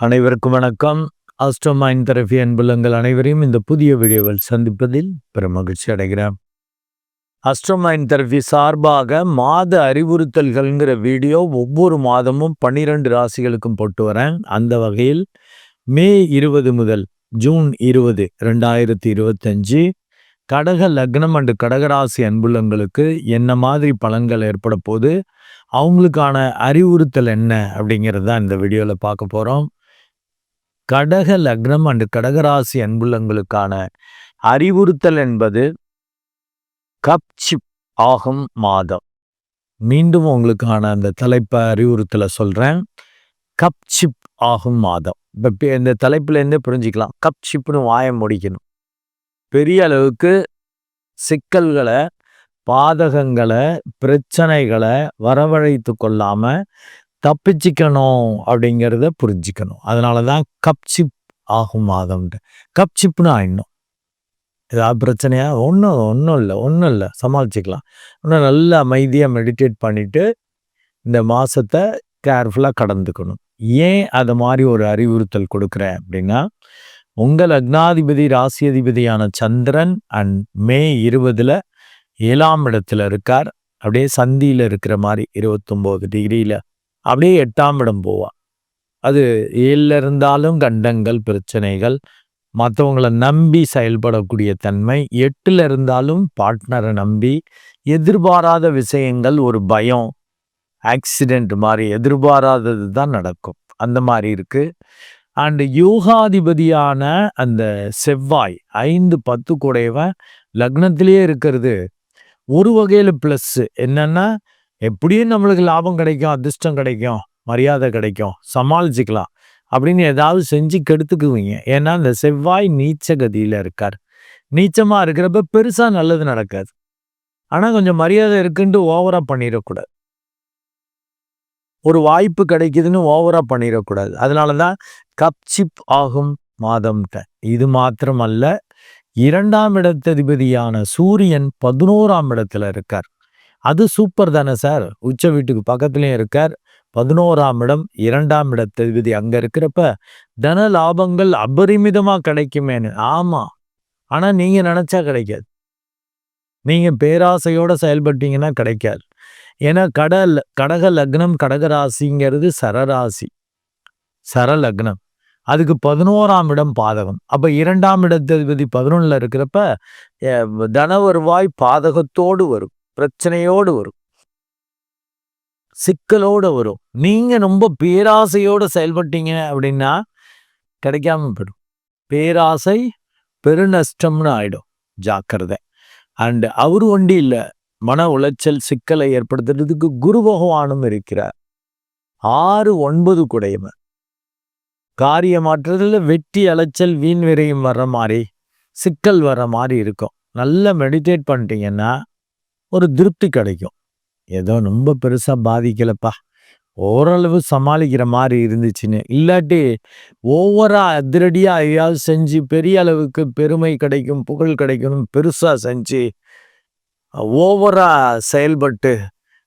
அனைவருக்கும் வணக்கம். ஆஸ்ட்ரோமைன் தெரபி அன்புலங்கள் அனைவரையும் இந்த புதிய வீடியோவில் சந்திப்பதில் பெரும் மகிழ்ச்சி அடைகிறேன். அஸ்ட்ரோமைன் தெரபி சார்பாக மாத அறிவுறுத்தல்கள்ங்கிற வீடியோ ஒவ்வொரு மாதமும் பன்னிரெண்டு ராசிகளுக்கும் போட்டு வரேன். அந்த வகையில் மே இருபது முதல் ஜூன் இருபது ரெண்டாயிரத்தி இருபத்தஞ்சு கடக லக்னம் அண்டு கடகராசி அன்புள்ளங்களுக்கு என்ன மாதிரி பலன்கள் ஏற்பட போது அவங்களுக்கான அறிவுறுத்தல் என்ன அப்படிங்கிறது தான் இந்த வீடியோவில் பார்க்க போகிறோம் கடக லக்னம் அண்டு கடகராசி அன்புள்ளங்களுக்கான அறிவுறுத்தல் என்பது கப்சிப் ஆகும் மாதம். மீண்டும் உங்களுக்கான அந்த தலைப்பை அறிவுறுத்தலை சொல்கிறேன் கப்சிப் ஆகும் மாதம். இப்போ இந்த தலைப்புலேருந்தே புரிஞ்சிக்கலாம். கப்சிப்னு வாயம் முடிக்கணும். பெரிய அளவுக்கு சிக்கல்களை பாதகங்களை பிரச்சனைகளை வரவழைத்து கொள்ளாமல் தப்பிச்சிக்கணும் அப்படிங்கிறத புரிஞ்சிக்கணும். அதனால தான் கப்சிப் ஆகும் மாதம்ட்டு கப்சிப்னா இன்னும். ஏதாவது பிரச்சனையா? ஒன்றும் ஒன்றும் இல்லை ஒன்றும் இல்லை. சமாளிச்சுக்கலாம். இன்னும் நல்லா அமைதியாக மெடிடேட் பண்ணிவிட்டு இந்த மாதத்தை கேர்ஃபுல்லாக கடந்துக்கணும். ஏன் அதை மாதிரி ஒரு அறிவுறுத்தல் கொடுக்குறேன் அப்படின்னா உங்கள் அக்னாதிபதி ராசி அதிபதியான சந்திரன் அண்ட் மே இருபதில் ஏழாம் இடத்துல இருக்கார். அப்படியே சந்தியில் இருக்கிற மாதிரி இருபத்தொம்போது டிகிரியில் அப்படியே எட்டாம் இடம் போவான் அது ஏழில் இருந்தாலும் கண்டங்கள் பிரச்சனைகள் மற்றவங்கள நம்பி செயல்படக்கூடிய தன்மை எட்டில் இருந்தாலும் பார்ட்னரை நம்பி எதிர்பாராத விஷயங்கள் ஒரு பயம் ஆக்சிடெண்ட் மாதிரி எதிர்பாராதது தான் நடக்கும். அந்த மாதிரி இருக்குது அண்டு யோகாதிபதியான அந்த செவ்வாய் ஐந்து பத்து கூடையவன் லக்னத்திலேயே இருக்கிறது. ஒரு வகையில் ப்ளஸ்ஸு என்னென்னா எப்படியும் நம்மளுக்கு லாபம் கிடைக்கும் அதிர்ஷ்டம் கிடைக்கும் மரியாதை கிடைக்கும் சமாளிச்சுக்கலாம். அப்படின்னு ஏதாவது செஞ்சு கெடுத்துக்குவீங்க. ஏன்னா இந்த செவ்வாய் நீச்ச கதியில் இருக்கார். நீச்சமாக இருக்கிறப்ப பெருசாக நல்லது நடக்காது. ஆனால் கொஞ்சம் மரியாதை இருக்குன்ட்டு ஓவராக பண்ணிடக்கூடாது. ஒரு வாய்ப்பு கிடைக்குதுன்னு ஓவராக பண்ணிடக்கூடாது. அதனால தான் கப்சிப் ஆகும் மாதம்ட்ட. இது மாத்திரமல்ல இரண்டாம் இடத்ததிபதியான சூரியன் பதினோராம் இடத்துல இருக்கார். அது சூப்பர் தானே சார். உச்ச வீட்டுக்கு பக்கத்துலேயும் இருக்கார். பதினோராம் இடம் இரண்டாம் இடத்ததிபதி அங்கே இருக்கிறப்ப தன லாபங்கள் அபரிமிதமாக கிடைக்குமேனு ஆமாம் ஆனால் நீங்கள் நினச்சா கிடைக்காது. நீங்கள் பேராசையோடு செயல்பட்டீங்கன்னா கிடைக்காது. ஏன்னா கடல் கடக லக்னம் கடகராசிங்கிறது சரராசி சரலக்னம் அதுக்கு பதினோராம் இடம் பாதகம். அப்போ இரண்டாம் இடத்ததிபதி பதினொன்றில் இருக்கிறப்ப தன வருவாய் பாதகத்தோடு வரும். பிரச்சனையோடு வரும். சிக்கலோடு வரும். நீங்க ரொம்ப பேராசையோடு செயல்பட்டீங்க அப்படின்னா கிடைக்காம போயிடும். பேராசை பெருநஷ்டம்னு ஆயிடும். ஜாக்கிரதை. அண்டு அவரு ஒண்டி இல்லை. மன உளைச்சல் சிக்கலை ஏற்படுத்துறதுக்கு குரு பகவானும் இருக்கிறார். ஆறு ஒன்பது குடையவர். காரிய மாற்றத்தில் வெட்டி அலைச்சல் வீண் விரையும் வர்ற மாதிரி சிக்கல் வர்ற மாதிரி இருக்கும். நல்லா மெடிடேட் பண்ணிட்டீங்கன்னா ஒரு திருப்தி கிடைக்கும். ஏதோ ரொம்ப பெருசாக பாதிக்கலப்பா. ஓரளவு சமாளிக்கிற மாதிரி இருந்துச்சுன்னு. இல்லாட்டி ஓவரா அதிரடியாக ஐயாவது செஞ்சு பெரிய அளவுக்கு பெருமை கிடைக்கும் புகழ் கிடைக்கணும் பெருசாக செஞ்சு ஓவரா செயல்பட்டு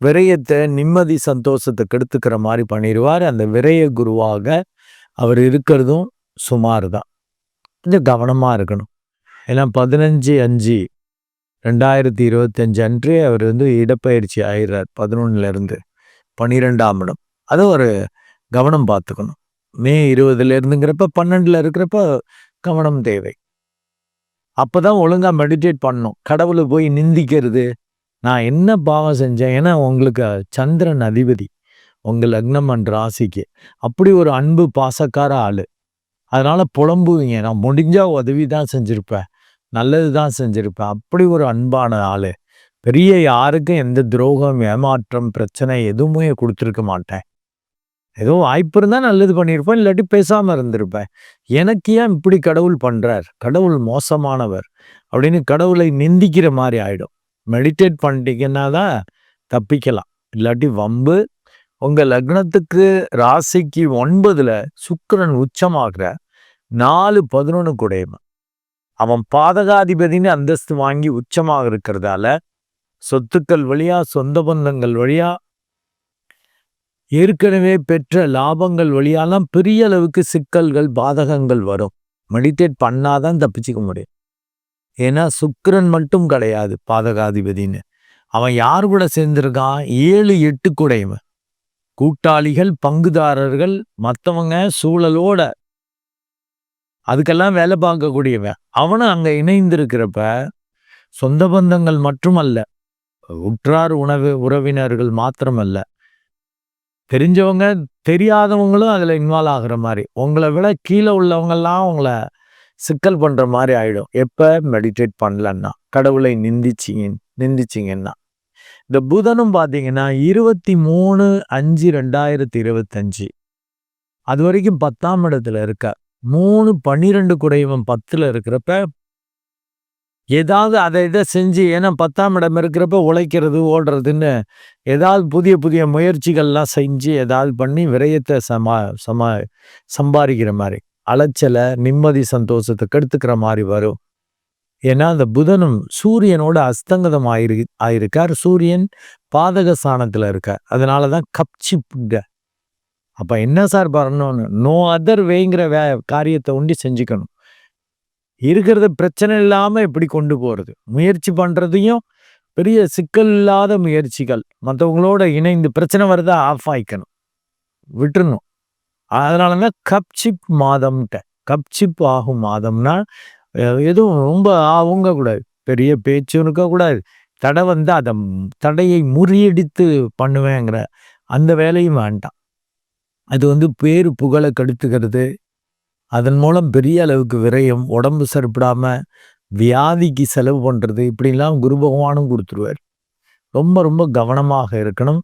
விரயத்தை நிம்மதி சந்தோஷத்தை கெடுத்துக்கிற மாதிரி பண்ணிடுவார் அந்த விரய குருவாக அவர் இருக்கிறதும் சுமார் தான் கொஞ்சம் கவனமாக இருக்கணும். ஏன்னா பதினஞ்சு அஞ்சு ரெண்டாயிரத்தி இருபத்தஞ்சு அன்று அவர் வந்து இடப்பயிற்சி ஆயிடுறார் பதினொன்னுலேருந்து பன்னிரெண்டாம் இடம். அது ஒரு கவனம் பார்த்துக்கணும். மே இருபதுல இருந்துங்கிறப்ப இருக்கிறப்ப கவனம் தேவை. அப்போ தான் ஒழுங்காக மெடிடேட் பண்ணணும். கடவுளை போய் நிந்திக்கிறது. நான் என்ன பாவம் செஞ்சேன்? ஏன்னா உங்களுக்கு சந்திரன் அதிபதி. உங்கள் லக்னம் என்ற ராசிக்கு. அப்படி ஒரு அன்பு பாசக்கார ஆள். அதனால் புலம்புவீங்க. நான் முடிஞ்சால் உதவி தான் செஞ்சுருப்பேன். நல்லது தான் செஞ்சுருப்பேன். அப்படி ஒரு அன்பான ஆள். பெரிய யாருக்கும் எந்த துரோகம் ஏமாற்றம் பிரச்சனை எதுவுமே கொடுத்துருக்க மாட்டேன். ஏதோ வாய்ப்பு இருந்தால் நல்லது பண்ணியிருப்பேன் இல்லாட்டி பேசாமல் இருந்திருப்பேன். எனக்கு ஏன் இப்படி கடவுள் பண்ணுறார் கடவுள் மோசமானவர் அப்படின்னு கடவுளை நிந்திக்கிற மாதிரி ஆகிடும் மெடிடேட் பண்ணிட்டீங்கன்னா தான் தப்பிக்கலாம். இல்லாட்டி வம்பு. உங்கள் லக்னத்துக்கு ராசிக்கு ஒன்பதில் சுக்கரன் உச்சமாகிற நாலு பதினொன்று குடையவன் அவன் பாதகாதிபதினு அந்தஸ்து வாங்கி உச்சமாக இருக்கிறதால சொத்துக்கள் வழியா சொந்த பந்தங்கள் வழியா ஏற்கனவே பெற்ற லாபங்கள் வழியாலாம் பெரிய அளவுக்கு சிக்கல்கள் பாதகங்கள் வரும். மெடிடேட் பண்ணாதான் தப்பிச்சுக்க முடியும். ஏன்னா சுக்கரன் மட்டும் கிடையாது பாதகாதிபதின்னு. அவன் யார் கூட சேர்ந்திருக்கான்? ஏழு எட்டு கூடையவன். கூட்டாளிகள் பங்குதாரர்கள் மற்றவங்க சூழலோட அதுக்கெல்லாம் வேலை பார்க்கக்கூடியவன். அவனும் அங்கே இணைந்திருக்கிறப்ப சொந்த பந்தங்கள் மட்டுமல்ல உற்றார் உணவு உறவினர்கள் மாத்திரமல்ல. தெரிஞ்சவங்க தெரியாதவங்களும் அதில் இன்வால்வ் ஆகிற மாதிரி. உங்களை விட கீழே உள்ளவங்கெல்லாம் உங்களை சிக்கல் பண்ணுற மாதிரி ஆகிடும் எப்போ மெடிடேட் பண்ணலன்னா கடவுளை நிந்திச்சிங்க நிந்திச்சிங்கன்னா. இந்த புதனும் பார்த்தீங்கன்னா இருபத்தி மூணு அஞ்சு ரெண்டாயிரத்தி இருபத்தஞ்சி. அது வரைக்கும் பத்தாம் இடத்துல இருக்கார். மூணு பன்னிரெண்டு குடையவன் பத்துல இருக்கிறப்ப ஏதாவது அதை இதை செஞ்சு ஏன்னா பத்தாம் இடம் இருக்கிறப்ப உழைக்கிறது ஓடுறதுன்னு ஏதாவது புதிய புதிய முயற்சிகள்லாம் செஞ்சு ஏதாவது பண்ணி விரயத்தை சமா சமா சம்பாதிக்கிற மாதிரி அலைச்சலை நிம்மதி சந்தோஷத்தை கெடுத்துக்கிற மாதிரி வரும். ஏன்னா அந்த புதனும் சூரியனோட அஸ்தங்கதம் ஆயிரு ஆயிருக்கார். சூரியன் பாதக ஸ்தானத்தில் இருக்கார். அதனால தான் கப்சிப்புங்க. அப்போ என்ன சார் பண்ணணும்னு? நோ அதர் வேங்கிற வே காரியத்தை உண்டி செஞ்சுக்கணும். இருக்கிறத பிரச்சனை இல்லாமல் எப்படி கொண்டு போகிறது முயற்சி பண்ணுறதையும் பெரிய சிக்கல் இல்லாத முயற்சிகள். மற்றவங்களோட இணைந்து பிரச்சனை வருதா ஆஃப் ஆகிக்கணும் விட்டுறணும். அதனாலதான் கப்சிப் மாதம்ட்ட கப்சிப் ஆகும் மாதம்னா எதுவும் ரொம்ப அவங்க கூடாது பெரிய பேச்சும் இருக்கக்கூடாது. தடை வந்து அதை தடையை முறியடித்து பண்ணுவேங்கிற அந்த வேலையும் வேண்டாம். அது வந்து பேரு புகழை கெடுத்துக்கிறது. அதன் மூலம் பெரிய அளவுக்கு விரயம் உடம்பு சரிப்படாமல் வியாதிக்கு செலவு பண்ணுறது இப்படிலாம் குரு பகவானும் கொடுத்துருவார். ரொம்ப ரொம்ப கவனமாக இருக்கணும்.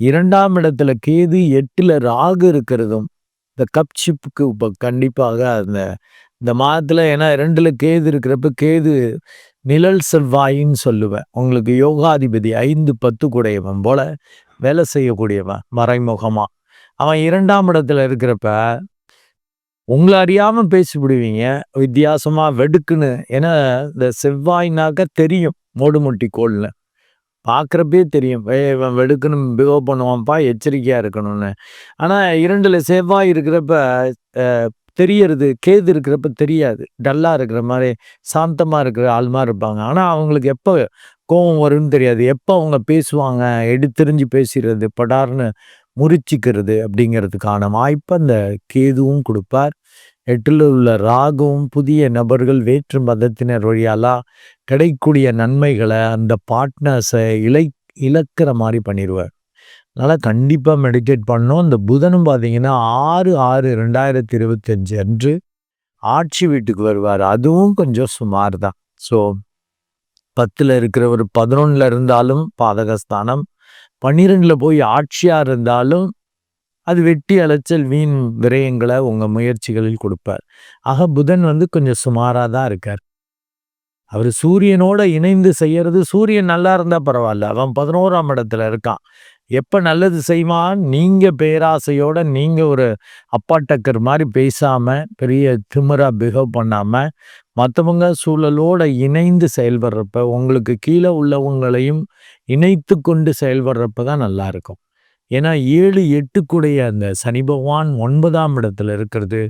இரண்டாம் இடத்துல கேது எட்டில் ராகு இருக்கிறதும் இந்த கப்ஷிப்புக்கு இப்போ கண்டிப்பாக அந்த இந்த மாதத்தில் ஏன்னா இரண்டில் கேது இருக்கிறப்ப கேது நிழல் செவ்வாயின்னு சொல்லுவேன். உங்களுக்கு யோகாதிபதி ஐந்து பத்து கூடையவன் போல வேலை செய்யக்கூடியவன் மறைமுகமாக அவன் இரண்டாம் இடத்துல இருக்கிறப்ப உங்களை அறியாமல் பேசிவிடுவீங்க. வித்தியாசமாக வெடுக்குன்னு. ஏன்னா இந்த செவ்வாய்னாக்க தெரியும் மோடுமுட்டி கோளில். பார்க்குறப்பே தெரியும். இவன் வெடுக்குன்னு பிகவ் பண்ணுவான்ப்பா எச்சரிக்கையாக இருக்கணும்னு. ஆனால் இரண்டில் செவ்வாய் இருக்கிறப்ப தெரியறது கேது இருக்கிறப்ப தெரியாது. டல்லாக இருக்கிற மாதிரி சாந்தமாக இருக்கிற ஆள் மாதிரி இருப்பாங்க. ஆனால் அவங்களுக்கு எப்போ கோபம் வரும்னு தெரியாது. எப்போ அவங்க பேசுவாங்க எடுத்தெறிஞ்சு பேசிடுறது படார்னு முறிச்சிக்கிறது அப்படிங்கிறதுக்கான வாய்ப்பை அந்த கேதுவும் கொடுப்பார். எட்டில் உள்ள ராகவும் புதிய நபர்கள் வேற்று மதத்தினர் வழியாலாம் கிடைக்கூடிய நன்மைகளை அந்த பார்ட்னர்ஸை இலை இழக்கிற மாதிரி பண்ணிடுவார் அதனால் கண்டிப்பாக மெடிடேட் பண்ணோம் இந்த புதனும் பார்த்தீங்கன்னா ஆறு ஆறு ரெண்டாயிரத்தி இருபத்தஞ்சு அன்று ஆட்சி வீட்டுக்கு வருவார். அதுவும் கொஞ்சம் சுமார் தான் ஸோ பத்தில் இருக்கிறவர் பதினொன்றில் இருந்தாலும் பாதகஸ்தானம் பன்னிரெண்டில் போய் ஆட்சியாக இருந்தாலும் அது வெட்டி அலைச்சல் வீண் விரயங்களை உங்கள் முயற்சிகளில் கொடுப்பார். ஆக புதன் வந்து கொஞ்சம் சுமாராக தான் இருக்கார். அவர் சூரியனோட இணைந்து செய்யறது சூரியன் நல்லா இருந்தால் பரவாயில்ல. அவன் பதினோராம் இடத்துல இருக்கான். எப்போ நல்லது செய்வான்? நீங்கள் பேராசையோட நீங்கள் ஒரு அப்பாட்டக்கர் மாதிரி பேசாமல் பெரிய திமிரா பிஹேவ் பண்ணாமல் மற்றவங்க சூழலோட இணைந்து செயல்படுறப்ப உங்களுக்கு கீழே உள்ளவங்களையும் இணைத்து கொண்டு செயல்படுறப்ப தான் நல்லா இருக்கும். ஏன்னா ஏழு எட்டுக்குடைய அந்த சனி பகவான் ஒன்பதாம் இடத்துல இருக்கிறது.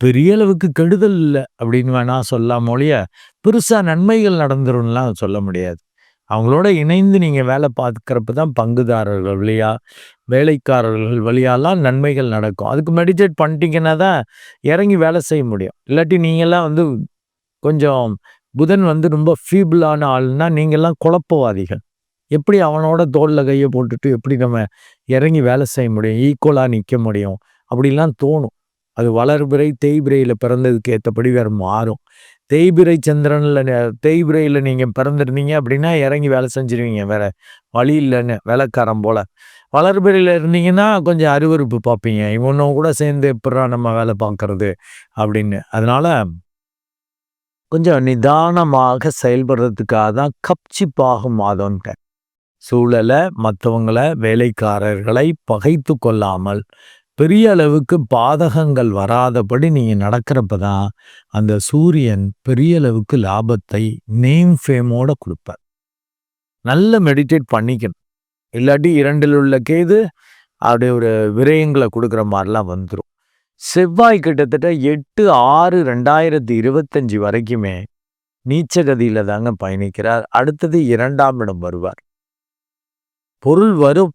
பெரிய அளவுக்கு கெடுதல் இல்லை அப்படின்னு வேணா சொல்லாம ஒழிய பெருசா நன்மைகள் நடந்துரும்லாம் சொல்ல முடியாது. அவங்களோட இணைந்து நீங்கள் வேலை பார்க்குறப்ப தான் பங்குதாரர்கள் வழியாக வேலைக்காரர்கள் வழியாலாம் நன்மைகள் நடக்கும். அதுக்கு மெடிடேட் பண்ணிட்டீங்கன்னா தான் இறங்கி வேலை செய்ய முடியும். இல்லாட்டி நீங்கள்லாம் வந்து கொஞ்சம் புதன் வந்து ரொம்ப ஃபீபிளான ஆள்னா நீங்கள்லாம் குழப்பவாதிகள். எப்படி அவனோட தோளில் கையை போட்டுட்டு எப்படி நம்ம இறங்கி வேலை செய்ய முடியும்? ஈக்குவலாக நிற்க முடியும்? அப்படிலாம் தோணும். அது வளர்பிறை தேய்பிரையில் பிறந்ததுக்கு ஏற்றபடி வேறு மாறும். தேய்பிரை சந்திரனில் தேய்பிரையில் நீங்கள் பிறந்திருந்தீங்க அப்படின்னா இறங்கி வேலை செஞ்சிருவீங்க வேற வழி இல்லைன்னு வேலைக்காரன் போல். வளர்பிறையில் இருந்தீங்கன்னா கொஞ்சம் அருவறுப்பு பார்ப்பீங்க. இவனும் கூட சேர்ந்து எப்படா நம்ம வேலை பார்க்கறது அப்படின்னு. அதனால கொஞ்சம் நிதானமாக செயல்படுறதுக்காக தான் கப்சிப்பாகும் மாதம்ட்ட சூழலை மற்றவங்களை வேலைக்காரர்களை பகைத்து கொள்ளாமல் பெரிய அளவுக்கு பாதகங்கள் வராதபடி நீங்கள் நடக்கிறப்ப தான் அந்த சூரியன் பெரிய அளவுக்கு லாபத்தை நேம் ஃபேமோட கொடுப்பார். நல்ல மெடிடேட் பண்ணிக்கணும். இல்லாட்டி இரண்டில் உள்ள கேது அப்படியே ஒரு விரயங்களை கொடுக்குற மாதிரிலாம் வந்துடும் செவ்வாய் கிட்டத்தட்ட எட்டு ஆறு ரெண்டாயிரத்தி இருபத்தஞ்சி வரைக்குமே நீச்சகதியில் தாங்க பயணிக்கிறார். அடுத்தது இரண்டாம் இடம் வருவார். பொருள் வரும்.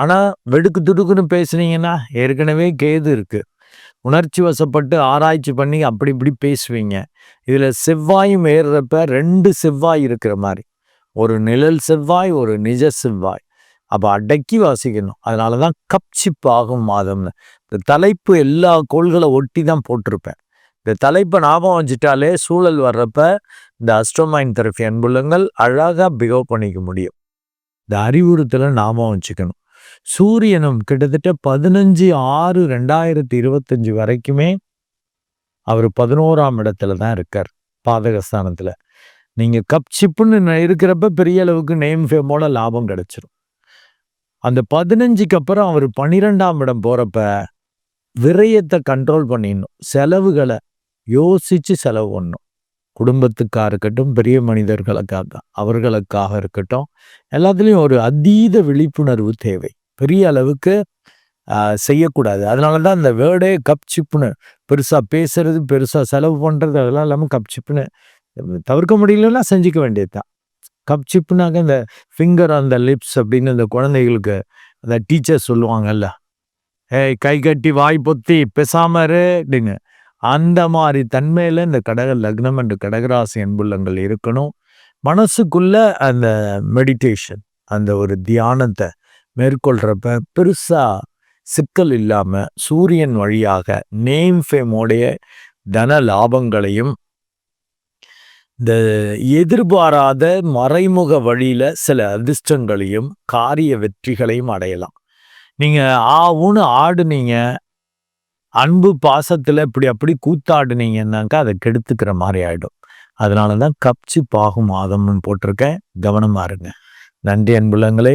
ஆனால் வெடுக்கு துடுக்குன்னு பேசுனீங்கன்னா ஏற்கனவே கேது இருக்குது உணர்ச்சி வசப்பட்டு ஆராய்ச்சி பண்ணி அப்படி இப்படி பேசுவீங்க. இதில் செவ்வாயும் ஏறுறப்ப ரெண்டு செவ்வாய் இருக்கிற மாதிரி. ஒரு நிழல் செவ்வாய் ஒரு நிஜ செவ்வாய். அப்போ அடக்கி வாசிக்கணும். அதனால தான் கப்சிப்பாகும் மாதம்னு. இந்த தலைப்பு எல்லா கோள்களை ஒட்டி தான் போட்டிருப்பேன். இந்த தலைப்பை ஞாபகம் வச்சுட்டாலே சூழல் வர்றப்ப இந்த அஸ்ட்ரோமைன் தெரப்பி அன்புள்ளங்கள் அழகாக பிகவ் பண்ணிக்க முடியும். இந்த அறிவுறுத்தலை ஞாபகம் வச்சுக்கணும். சூரியனும் கிட்டத்தட்ட பதினஞ்சு ஆறு ரெண்டாயிரத்தி இருபத்தஞ்சு வரைக்குமே அவர் பதினோராம் இடத்துல தான் இருக்கார் பாதகஸ்தானத்தில். நீங்கள் கப் சிப்புன்னு இருக்கிறப்ப பெரிய அளவுக்கு நேம் ஃபேமோட லாபம் கிடைச்சிரும். அந்த பதினஞ்சுக்கு அப்புறம் அவர் பன்னிரெண்டாம் இடம் போகிறப்ப விரயத்தை கண்ட்ரோல் பண்ணிடணும் செலவுகளை யோசித்து செலவு பண்ணணும். குடும்பத்துக்காக இருக்கட்டும் பெரிய மனிதர்களுக்காக அவர்களுக்காக இருக்கட்டும் எல்லாத்துலேயும் ஒரு அதீத விழிப்புணர்வு தேவை. பெரிய அளவுக்கு செய்யக்கூடாது. அதனால தான் இந்த வேர்டே கப் சிப்புன்னு பெருசாக பேசுறது பெருசாக செலவு பண்ணுறது அதெல்லாம் இல்லாமல் கப் சிப்புன்னு தவிர்க்க முடியலன்னா செஞ்சுக்க வேண்டியது தான் கப் சிப்புனாக்க இந்த ஃபிங்கர் அந்த லிப்ஸ் அப்படின்னு இந்த குழந்தைகளுக்கு அந்த டீச்சர் சொல்லுவாங்கல்ல ஏய் கை கட்டி வாய் பொத்தி பெசாமரு அப்படிங்க அந்த மாதிரி தன்மையில் இந்த கடக லக்னம் என்று கடகராசி அன்புள்ளங்கள் இருக்கணும். மனசுக்குள்ள அந்த மெடிடேஷன் அந்த ஒரு தியானத்தை மேற்கொள்கிறப்ப பெருசாக சிக்கல் இல்லாமல் சூரியன் வழியாக நேம் ஃபேமோடைய தன லாபங்களையும் இந்த எதிர்பாராத மறைமுக வழியில் சில அதிர்ஷ்டங்களையும் காரிய வெற்றிகளையும் அடையலாம். நீங்கள் ஆவுன்னு ஆடுனீங்க. அன்பு பாசத்தில் இப்படி அப்படி கூத்தாடுனீங்கன்னாக்கா அதை கெடுத்துக்கிற மாதிரி ஆகிடும் அதனால தான் கப்சி பாகும் மாதம்னு போட்டிருக்கேன். கவனமாக இருங்க. நன்றி அன்புள்ளங்களே.